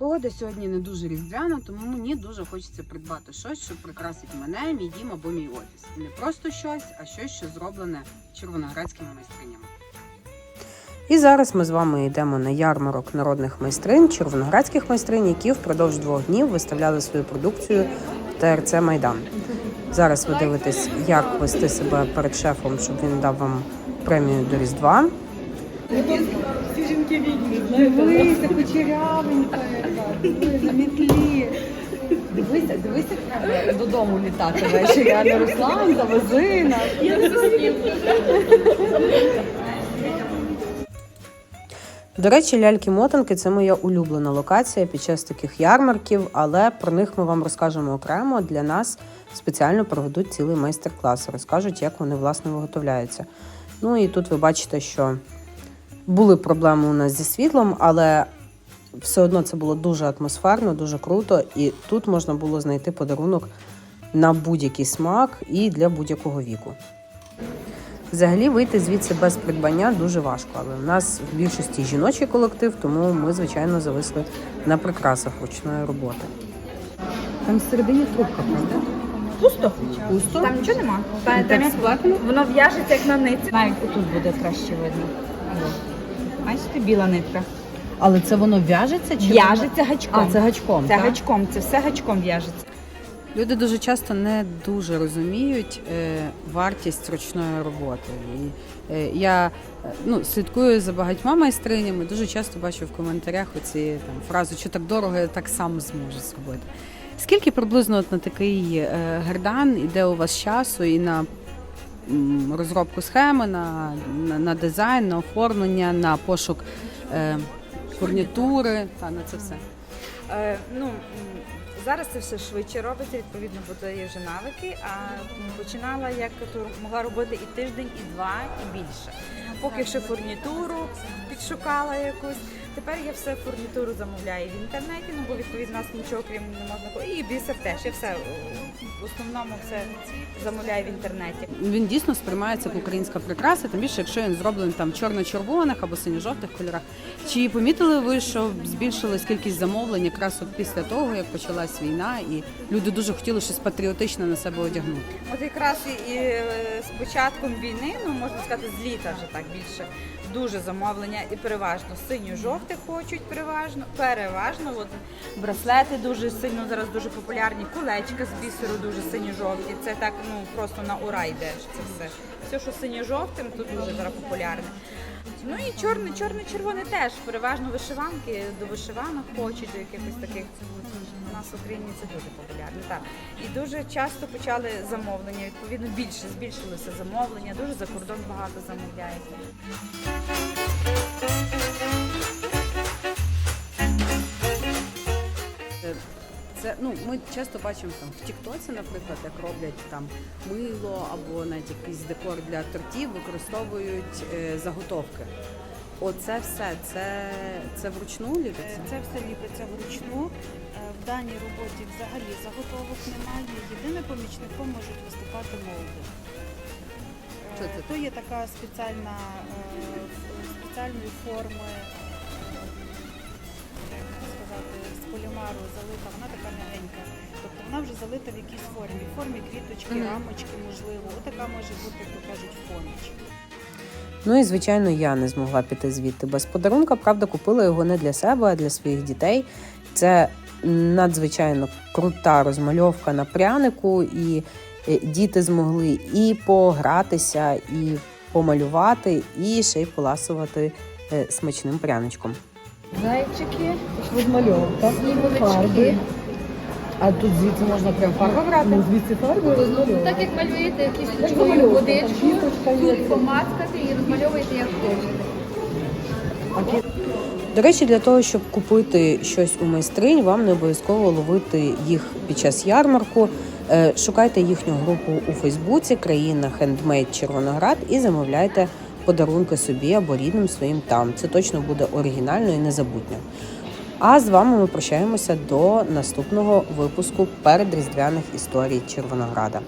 Погода сьогодні не дуже різдвяна, тому мені дуже хочеться придбати щось, що прикрасить мене, мій дім або мій офіс. Не просто щось, а щось, що зроблене червоноградськими майстринями. І зараз ми з вами йдемо на ярмарок народних майстринь, червоноградських майстринь, які впродовж двох днів виставляли свою продукцію в ТРЦ Майдан. Зараз ви дивитесь, як вести себе перед шефом, щоб він дав вам премію до Різдва. Дивися, кучерявенька, яка, диви, на метлі. Дивися, дивися, як треба додому літати ввечері, а не Руслан, завези нас. До речі, ляльки-мотанки це моя улюблена локація під час таких ярмарків, але про них ми вам розкажемо окремо. Для нас спеціально проведуть цілий майстер-клас, розкажуть, як вони власне виготовляються. Ну і тут ви бачите, що були проблеми у нас зі світлом, але все одно це було дуже атмосферно, дуже круто, і тут можна було знайти подарунок на будь-який смак і для будь-якого віку. Взагалі вийти звідси без придбання дуже важко, але в нас в більшості жіночий колектив, тому ми, звичайно, зависли на прикрасах ручної роботи. Там всередині трубка, правда? Пусто? Пусто? Там нічого нема. Так Там як- Воно в'яжеться як на нитці. Навіть отут буде краще видно. Бачите, біла нитка. Але це воно в'яжеться чи В'яжеться гачком. А, це гачком. Це так? гачком, це все гачком в'яжеться. Люди дуже часто не дуже розуміють е, вартість ручної роботи. І е, я е, ну, слідкую за багатьма майстринями, дуже часто бачу в коментарях оці там фразу, що так дорого, я так сам зможу зробити. Скільки приблизно от на такий е, гердан іде у вас часу і на м, розробку схеми, на, на, на дизайн, на оформлення, на пошук е, фурнітури та на це все? Е, ну, зараз це все швидше робиться, відповідно, бо то є вже навики. А починала як то могла робити і тиждень, і два, і більше. Поки ще фурнітуру підшукала якусь. Тепер я все фурнітуру замовляю в інтернеті, ну бо відповідно нас нічого крім не можна І бісер теж. Я все е, в основному все замовляю в інтернеті. Він дійсно сприймається як українська прикраса, тим більше, якщо він зроблений там чорно-червоних або синьо-жовтих кольорах. Чи помітили ви, що збільшилась кількість замовлень якраз от після того, як почалась війна, і люди дуже хотіли щось патріотичне на себе одягнути? От якраз і, і е, з початком війни, ну можна сказати, з літа вже так більше. Дуже замовлення і переважно синьо-жовтих хочуть, переважно, переважно. От браслети дуже сильно зараз дуже популярні, Кулечка з бісеру дуже синьо-жовті. Це так ну просто на ура йдеш. це все. Все, що синьо-жовтим, то дуже зараз популярне. Ну і чорне, чорне, червоне теж. Переважно вишиванки до вишиванок хочуть, до якихось таких. У нас в Україні це дуже популярно. Так. І дуже часто почали замовлення. Відповідно, більше збільшилося замовлення, дуже за кордон багато замовляють. Це ну ми часто бачимо там в Тіктоці, наприклад, як роблять там мило або навіть якийсь декор для тортів, використовують е, заготовки. Оце все, це, це вручну ліпиться? Це все ліпиться вручну. Е, В даній роботі взагалі заготовок немає. Єдине помічником можуть виступати молди. Е, Що це? То є така спеціальна е, спеціальної форми, полімару залита, вона така м'ягенька. Тобто вона вже залита в якійсь формі. В формі квіточки, Мгм. рамочки, можливо. Отака може бути, як то кажуть, поміч. Ну і звичайно, я не змогла піти звідти без подарунка. Правда, купила його не для себе, а для своїх дітей. Це надзвичайно крута розмальовка на прянику, і е, діти змогли і погратися, і помалювати, і ще й поласувати е, смачним пряничком. Зайчики, Розмальовка, снігурочки. А тут звідси можна прям фарбу брати? Ну, звідси фарбу Так як малюєте кісточкою водичку, тут помацкати і розмальовуєте як хочете. До речі, для того, щоб купити щось у майстринь, вам не обов'язково ловити їх під час ярмарку. Е, Шукайте їхню групу у Фейсбуці Країна Хендмейд Червоноград і замовляйте подарунки собі або рідним своїм там. Це точно буде оригінально і незабутньо. А з вами ми прощаємося до наступного випуску передріздвяних історій Червонограда.